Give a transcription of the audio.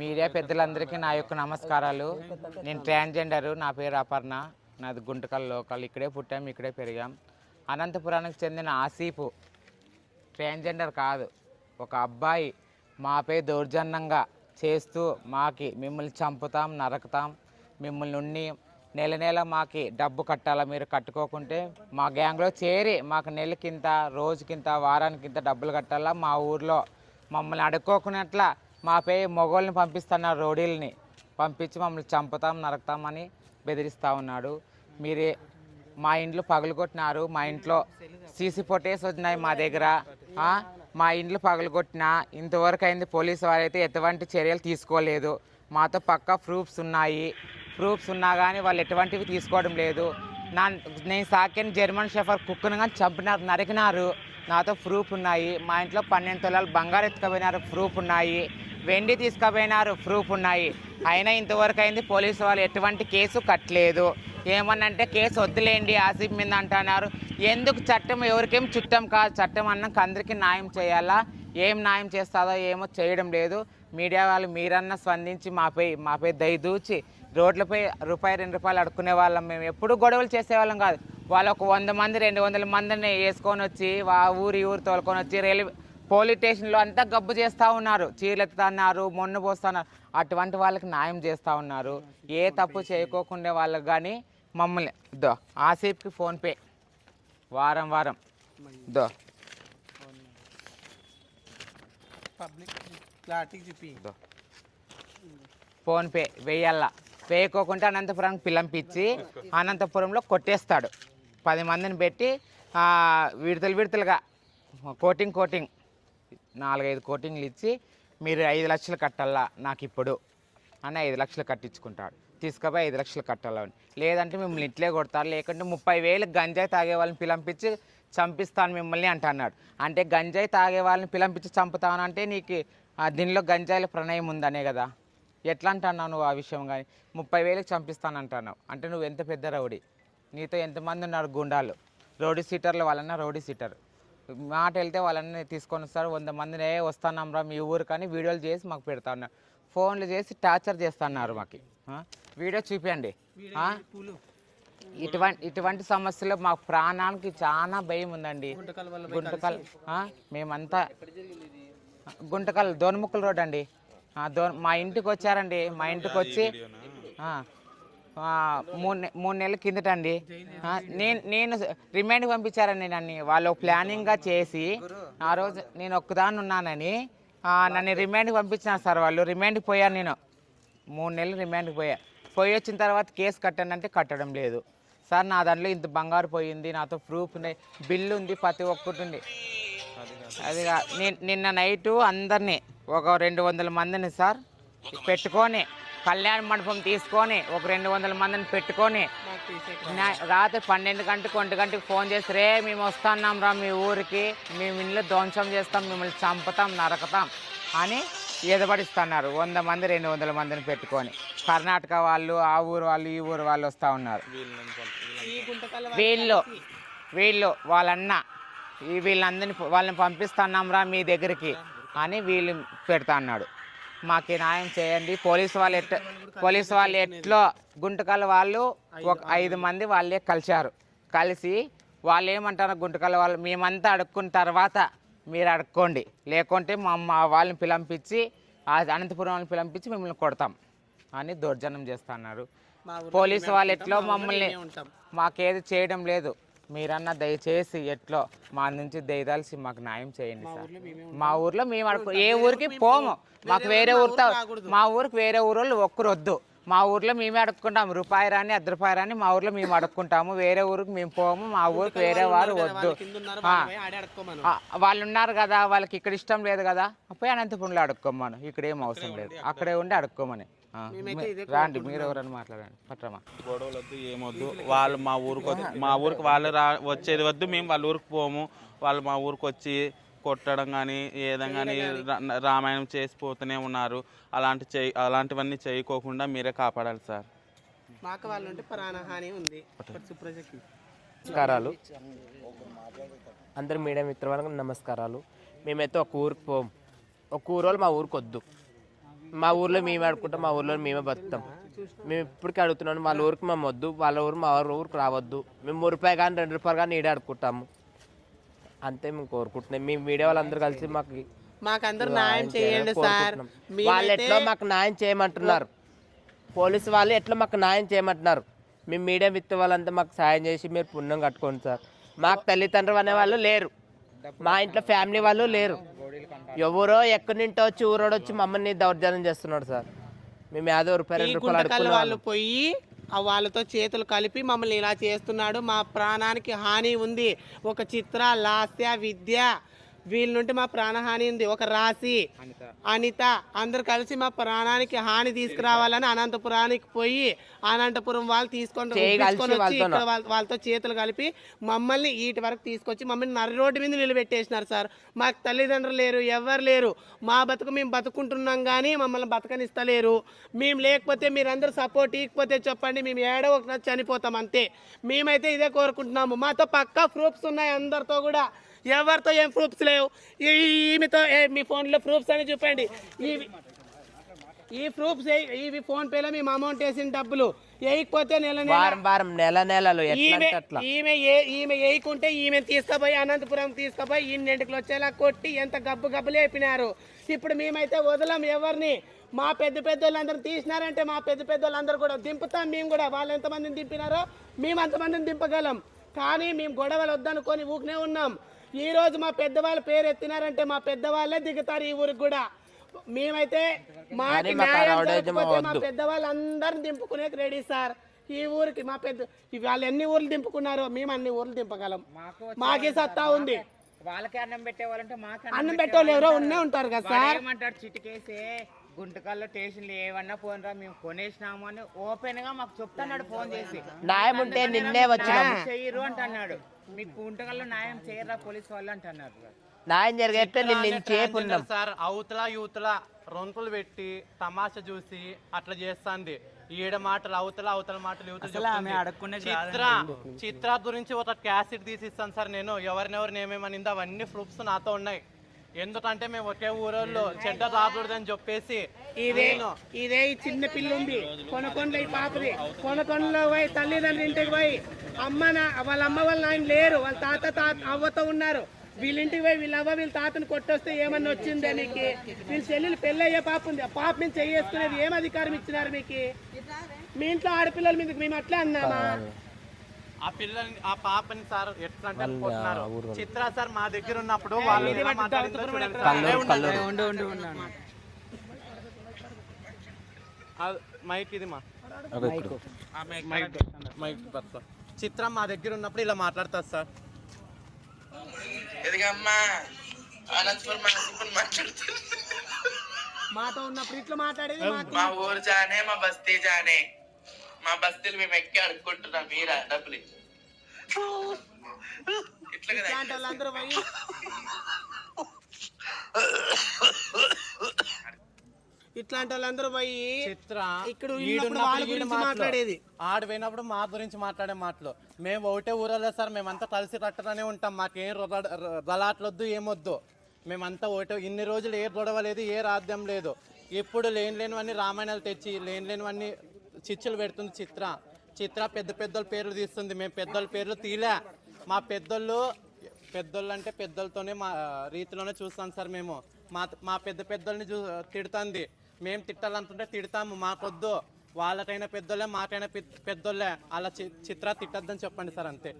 Media పెద్దలందరికీ నా యొక్క నమస్కారాలు. నేను ట్రాన్స్జెండరు నా పేరు అపర్ణ. నాది గుంటకల్ లోకల్. ఇక్కడే పుట్టాం ఇక్కడే పెరిగాం. అనంతపురానికి చెందిన ఆసీపు ట్రాన్స్జెండర్ కాదు. ఒక అబ్బాయి మాపై దౌర్జన్యంగా చేస్తూ మాకి మిమ్మల్ని చంపుతాం నరకతాం. మిమ్మల్ని ఉండి నెల నెల మాకి డబ్బు కట్టాలా మీరు కట్టుకోకుంటే మా గ్యాంగ్లో చేరి మాకు నెలకింత రోజుకింత వారానికింత డబ్బులు కట్టాలా మా ఊర్లో. మమ్మల్ని అడుక్కోకున్నట్ల మాపై మొగోళ్ళని పంపిస్తున్నారు రోడీల్ని. పంపించి మమ్మల్ని చంపుతాం నరకుతామని బెదిరిస్తూ ఉన్నాడు. మీరే మా ఇంట్లో పగలగొట్టినారు మా ఇంట్లో సీసీ ఫోటేజ్ వచ్చినాయి మా దగ్గర. మా ఇంట్లో పగలగొట్టిన ఇంతవరకు అయింది పోలీసు వారైతే ఎటువంటి చర్యలు తీసుకోలేదు. మాతో పక్కా ప్రూఫ్స్ ఉన్నాయి. ప్రూఫ్స్ ఉన్నా కానీ వాళ్ళు ఎటువంటివి తీసుకోవడం లేదు. నా నేను సాకిన జర్మన్ షెఫర్ కుక్కను కానీ చంపినారు నరికినారు. నాతో ప్రూఫ్ ఉన్నాయి. మా ఇంట్లో పన్నెండు తొలాలు బంగారు ఎత్తుకుపోయినారు ప్రూఫ్ ఉన్నాయి. వెండి తీసుకుపోయినారు. ప్రూఫ్ ఉన్నాయి. అయినా ఇంతవరకు అయింది పోలీసు వాళ్ళు ఎటువంటి కేసు కట్టలేదు. ఏమన్నంటే కేసు వద్దులేండి ఆసిఫ్ మీద అంటున్నారు. ఎందుకు చట్టం ఎవరికేం చుట్టం కాదు. చట్టం అన్నాక అందరికీ న్యాయం చేయాలా? ఏం న్యాయం చేస్తుందో ఏమో చేయడం లేదు. మీడియా వాళ్ళు మీరన్నా స్పందించి మాపై మాపై దయదూచి రోడ్లపై రూపాయి రెండు రూపాయలు అడుక్కునే వాళ్ళం మేము. ఎప్పుడు గొడవలు చేసేవాళ్ళం కాదు. వాళ్ళు ఒక వంద మంది రెండు వందల మందిని వేసుకొని వచ్చి ఆ ఊరి ఊరు తోలుకొని వచ్చి రైల్వే పోలీస్ స్టేషన్లో అంతా గబ్బు చేస్తూ ఉన్నారు. చీరలు ఎత్తుతున్నారు మొన్ను పోస్తున్నారు. అటువంటి వాళ్ళకి న్యాయం చేస్తూ ఉన్నారు. ఏ తప్పు చేయకోకుండా వాళ్ళకి కానీ మమ్మల్ని దో ఆసేపుకి ఫోన్పే వారం వారం. దో. Public PhonePe వేయాల. వేయకోకుంటే అనంతపురానికి పిలంపించి అనంతపురంలో కొట్టేస్తాడు. పది మందిని పెట్టి విడతలు విడతలుగా కోటింగ్ కోటింగ్. నాలుగైదు కోటింగ్లు ఇచ్చి మీరు ఐదు లక్షలు కట్టాలా నాకు ఇప్పుడు అని ఐదు లక్షలు కట్టించుకుంటాడు. తీసుకుపోయి ఐదు లక్షలు కట్టాలని లేదంటే మిమ్మల్ని ఇట్లే కొడతారు లేకుంటే ముప్పై వేలు గంజాయి తాగే వాళ్ళని పిలంపించి చంపిస్తాను మిమ్మల్ని అంట అన్నాడు అంటే గంజాయి తాగే వాళ్ళని పిలంపించి చంపుతాను అంటే నీకు దీనిలో గంజాయిల ప్రణయం ఉందనే కదా. ఎట్లా అంటున్నావు నువ్వు ఆ విషయం కానీ ముప్పై వేలకు చంపిస్తాను అంటున్నావు. అంటే నువ్వు ఎంత పెద్ద రౌడీ. నీతో ఎంతమంది ఉన్నారు గుండాలు? రౌడీ సీటర్లు వాళ్ళన్నా రౌడీ సీటర్. మాట వెళ్తే వాళ్ళని తీసుకొని వస్తారు. వంద మందినే వస్తున్నాం రా మీ ఊరు కానీ వీడియోలు చేసి మాకు పెడతా ఉన్నారు. ఫోన్లు చేసి టార్చర్ చేస్తున్నారు మాకు? వీడియో చూపించండి ఇటువంటి ఇటువంటి సమస్యలు మా ప్రాణానికి చాలా భయం ఉందండి. గుంటకల్? మేమంతా గుంటకల్ దోనముక్కల రోడ్ అండి. దో మా ఇంటికి వచ్చారండి. మా ఇంటికి వచ్చి మూడు మూడు నెలల కిందట అండి నేను నేను రిమైండ్ పంపించారండి నన్ను. వాళ్ళు ప్లానింగ్గా చేసి ఆ రోజు నేను ఒక్కదాన్ని ఉన్నానని నన్ను రిమైండ్ పంపించినారు సార్ వాళ్ళు. రిమైండ్ పోయాను నేను. మూడు నెలలు రిమైండ్ పోయా. పోయి వచ్చిన తర్వాత కేసు కట్టానంటే కట్టడం లేదు. సార్ నా దాంట్లో ఇంత బంగారు పోయింది నాతో ప్రూఫ్ ఉంది బిల్లు ఉంది ప్రతి ఒక్కటి ఉంది. అది నిన్న నైటు అందరినీ ఒక రెండు వందల మందిని సార్ పెట్టుకొని కళ్యాణ మండపం తీసుకొని ఒక రెండు వందల మందిని పెట్టుకొని రాత్రి పన్నెండు గంటకు ఒంటి గంటకు ఫోన్ చేసి రే మేము వస్తున్నాం రా మీ ఊరికి మేము ఇల్లు ధ్వంసం చేస్తాం మిమ్మల్ని చంపుతాం నరకతాం అని ఎదబడిస్తున్నారు. వంద మంది రెండు వందల మందిని పెట్టుకొని. కర్ణాటక వాళ్ళు ఆ ఊరు వాళ్ళు ఈ ఊరు వాళ్ళు వస్తూ ఉన్నారు. వీళ్ళు వీళ్ళు వాళ్ళన్న వీళ్ళందరిని వాళ్ళని పంపిస్తున్నాం రా మీ దగ్గరికి అని వీళ్ళు పెడతా అన్నాడు మాకు న్యాయం చేయండి. పోలీసు వాళ్ళు ఎట్ పోలీసు వాళ్ళు ఎట్లో గుంటకల్ వాళ్ళు ఒక ఐదు మంది వాళ్ళే కలిశారు. కలిసి వాళ్ళు ఏమంటారు గుంటకల్ వాళ్ళు మేమంతా అడుక్కున్న తర్వాత మీరు అడుక్కోండి. లేకుంటే మా మా వాళ్ళని పిలంపించి ఆ అనంతపురం వాళ్ళని పిలంపించి మిమ్మల్ని కొడతాం అని దౌర్జన్యం చేస్తున్నారు పోలీసు వాళ్ళు ఎట్లో మమ్మల్ని. మాకేది చేయడం లేదు. మీరన్నా దయచేసి ఎట్లో మా నుంచి దయదాల్సి మాకు న్యాయం చేయండి సార్. మా ఊర్లో మేము అడుగు ఏ ఊరికి పోము. మాకు వేరే ఊరితో మా ఊరికి వేరే ఊరోళ్ళు ఒక్కరు వద్దు మా ఊర్లో మేమే అడుక్కుంటాము. రూపాయి రాని అర్ధ రూపాయి రాని మా ఊర్లో మేము అడుక్కుంటాము. వేరే ఊరికి మేము పోము. మా ఊరికి వేరే వారు వద్దు. వాళ్ళు ఉన్నారు కదా వాళ్ళకి ఇక్కడ ఇష్టం లేదు కదా. పోయి అనంతపురంలో అడుక్కోమను. ఇక్కడ ఏం అవసరం లేదు. అక్కడే ఉండి అడుక్కోమని. రాండి మీరు ఎవరైనా మాట్లాడండి పట్రమా. గొడవలు వద్దు ఏమొద్దు వాళ్ళు మా ఊరికి వద్దు మా ఊరికి వాళ్ళు రా వచ్చేది వద్దు మేము వాళ్ళ ఊరికి పోము. వాళ్ళు మా ఊరికి వచ్చి కొట్టడం కానీ ఏదం కానీ రామాయణం చేసిపోతూనే ఉన్నారు. అలాంటి చేయి అలాంటివన్నీ చేయకోకుండా మీరే కాపాడాలి సార్. మాకు వాళ్ళు ఉంటే ప్రాణహాని ఉంది. నమస్కారాలు. అందరు మీడియా మిత్రులకు నమస్కారాలు. మేమైతే ఒక ఊరికి పోం. ఒక ఊరు వాళ్ళు మా ఊరికి వద్దు. మా ఊర్లో మేమే ఆడుకుంటాం మా ఊర్లో మేమే బతుకుతాం. మేము ఇప్పటికీ అడుగుతున్నాం వాళ్ళ ఊరికి మేము వద్దు వాళ్ళ ఊరు మా ఊరికి రావద్దు. మేము రూపాయి కానీ రెండు రూపాయలు కానీ ఈడే ఆడుకుంటాము. అంతే మేము కోరుకుంటున్నాం. మీ మీడియా వాళ్ళందరూ కలిసి మాకు మాకందరూ న్యాయం చేయండి సార్. వాళ్ళు ఎట్లా మాకు న్యాయం చేయమంటున్నారు? పోలీసు వాళ్ళు ఎట్లా మాకు న్యాయం చేయమంటున్నారు? మేము మీడియా విత్ వాళ్ళంతా మాకు సాయం చేసి మీరు పుణ్యం కట్టుకోండి సార్. మాకు తల్లిదండ్రులు అనే వాళ్ళు లేరు. మా ఇంట్లో ఫ్యామిలీ వాళ్ళు లేరు. ఎవరో ఎక్కడి నుంటో వచ్చి ఊరోడు వచ్చి మమ్మల్ని దౌర్జన్యం చేస్తున్నాడు సార్. మేము యాదో రూపాయలు ఈ రెండు రూపాయలు గుంటకల్ అడుక్కునే వాళ్ళు వాళ్ళం. పోయి ఆ వాళ్ళతో చేతులు కలిపి మమ్మల్ని ఇలా చేస్తున్నాడు. మా ప్రాణానికి హాని ఉంది. ఒక చిత్ర లాస్య విద్య వీళ్ళ నుండి మా ప్రాణహాని ఉంది. ఒక రాశి. అనిత. అందరు కలిసి మా ప్రాణానికి హాని తీసుకురావాలని అనంతపురానికి పోయి అనంతపురం వాళ్ళు తీసుకొని వచ్చి? ఇక్కడ వాళ్ళ- వాళ్ళతో చేతులు కలిపి మమ్మల్ని వీటి వరకు తీసుకొచ్చి మమ్మల్ని నర్రి రోడ్డు మీద నిలబెట్టేసినారు సార్. మాకు తల్లిదండ్రులు లేరు ఎవరు లేరు. మా బతుకు మేము బతుకుంటున్నాం కానీ మమ్మల్ని బతకనిస్తలేరు. మేము లేకపోతే మీరందరూ సపోర్ట్ ఇకపోతే చెప్పండి మేము ఏడో ఒక చనిపోతాం అంతే. మేమైతే ఇదే కోరుకుంటున్నాము. మాతో పక్కా ప్రూఫ్స్ ఉన్నాయి అందరితో కూడా. ఎవరితో ఏం ప్రూఫ్స్ లేవు? ఈ- ఈమెతో మీ ఫోన్లో ప్రూఫ్స్ అని చూపండి. ఇవి ఈ ప్రూఫ్స్ ఇవి ఫోన్ పేలో మేము అమౌంట్ వేసిన డబ్బులు. వేయకపోతే నెల నెల వారం వారం నెల నెలలు ఈమె ఈమె వేయకుంటే ఈమె తీసుకుపోయి అనంతపురం తీసుకుపోయి ఇన్నింటికి వచ్చేలా కొట్టి ఎంత గబ్బు గబ్బు లేపినారు. ఇప్పుడు మేమైతే వదలం ఎవరిని? మా పెద్ద పెద్ద వాళ్ళందరూ తీసినారంటే మా పెద్ద పెద్ద వాళ్ళందరూ కూడా దింపుతాం మేము కూడా. వాళ్ళు ఎంతమందిని దింపినారో మేము అంతమందిని దింపగలం. కానీ మేము గొడవలు వద్దనుకొని ఊకనే ఉన్నాం. ఈ రోజు మా పెద్దవాళ్ళ పేరు ఎత్తినారంటే మా పెద్దవాళ్ళే దిగుతారు ఈ ఊరికి కూడా. మేమైతే మాకు న్యాయం మా జరగకపోతే మా వద్దు. పెద్దవాళ్ళందరిని దింపుకునే రెడీ సార్. ఈ ఊరికి మా పెద్ద వాళ్ళు ఎన్ని ఊర్లు దింపుకున్నారో మేము అన్ని ఊర్లు దింపగలం. మాకే సత్తా ఉంది. వాళ్ళకి అన్నం పెట్టేవాళ్ళంటే మాకు అన్నం పెట్టేవాళ్ళు ఎవరో ఉన్నే ఉంటారు కదా సార్. ఏమంటాడు చిటికేసే? గుంటకల్లో స్టేషన్లు ఏమన్నా ఫోన్ రా మేము కొనేసినాము అని ఓపెన్గా మాకు చెప్తున్నాడు ఫోన్ చేసి. న్యాయం ఉంటే నిన్నే వచ్చినాము. న్యాయం చెయ్యరు అంటున్నాడు. మీకు గుంటకల్లో న్యాయం చేయరా పోలీస్ వాళ్ళు అంటున్నారు. న్యాయం జరిగేస్తే నిన్ను నేను చేపున్నాం. సార్ అవతల యువతల రొంకులు పెట్టి తమాషా చూసి అట్లా చేస్తాంది. ఈడ మాటలు అవతల అవతల మాటలు యువతలు చెప్తుంది. చిత్ర చిత్ర గురించి ఒక క్యాసెట్ తీసి ఇస్తాను సార్ నేను. ఎవరినెవరిని ఏమేమనింది అవన్నీ ప్రూఫ్స్ నాతో ఉన్నాయి. ఎందుకంటే మేము ఒకే ఊరోళ్ళు చెడ్డ రాకూడదని చెప్పేసి ఇదే ఇదే ఈ చిన్న పిల్ల ఉంది కొనకొండలో ఈ పాపది. కొనకొండలో పోయి తల్లిదండ్రుల ఇంటికి పోయి అమ్మ నా వాళ్ళ అమ్మ వాళ్ళ నాయన లేరు. వాళ్ళ తాత తాత అవ్వతో ఉన్నారు. వీళ్ళ ఇంటికి పోయి వీళ్ళ అవ్వ వీళ్ళ తాతని కొట్టొస్తే ఏమన్నా వచ్చిందా నీకు? వీళ్ళ చెల్లెలు పెళ్ళి అయ్యే పాప ఉంది. ఆ పాప మీద చేసుకునేది ఏం అధికారం ఇచ్చినారు మీకు? మీ ఇంట్లో ఆడపిల్లల మీద మేము అట్లా అన్నామా? ఆ పిల్లని ఆ పాపని సార్ ఎట్లా అంటే అనుకుంటున్నారు. చిత్ర సార్ మా దగ్గర ఉన్నప్పుడు వాళ్ళు ఎలా మాట్లాడిందో చూడండి సార్. కల్లూరు కల్లూరు. ఆ మైక్ ఇది మా. ఓకే, ఇప్పుడు. మైక్. చిత్రం మా దగ్గర ఉన్నప్పుడు ఇలా మాట్లాడతారు సార్. ఎదిగమ్మా అనంతపురం అనంతపురం మాట్లాడుతుంది మాతో ఉన్నప్పుడు ఇట్లా మాట్లాడేది మా ఊరు జానే మా బస్తీ జానే. మా బస్తీలు మేము ఎక్కి అడుక్కుంటున్నాం మీరా డబ్బులు ఇచ్చి. ఇట్లా కదా ఇట్లాంటి వాళ్ళందరూ పోయి ఇట్లాంటి వాళ్ళందరూ పోయి చిత్ర ఇక్కడ. మాట్లాడేది. ఆడు పోయినప్పుడు మా గురించి మాట్లాడే మాటలు మేము ఒకటే ఊరలే సార్ మేమంతా కలిసి కట్టగానే ఉంటాం మాకేం రలాట్లొద్దు ఏమొద్దు మేమంతా ఒకటే ఇన్ని రోజులు ఏ గొడవ లేదు ఏ రాద్యం లేదు ఇప్పుడు లేని లేనివన్నీ రామాయణాలు తెచ్చి లేని లేనివన్నీ చిచ్చులు పెడుతుంది చిత్ర. చిత్ర పెద్ద పెద్దోళ్ళ పేర్లు తీస్తుంది. మేము పెద్దోళ్ళ పేర్లు తీలే. మా పెద్దోళ్ళు పెద్దోళ్ళు అంటే పెద్దోళ్ళతోనే మా రీతిలోనే చూస్తాం సార్ మేము. మా మా పెద్ద పెద్దోళ్ళని చూ తిడుతుంది. మేము తిట్టాలనుకుంటే తిడతాము. మాకొద్దు. వాళ్ళకైనా పెద్దోళ్ళే మాకైనా పెద్దోళ్ళే. అలా చిత్ర తిట్టద్దని చెప్పండి సార్ అంతే.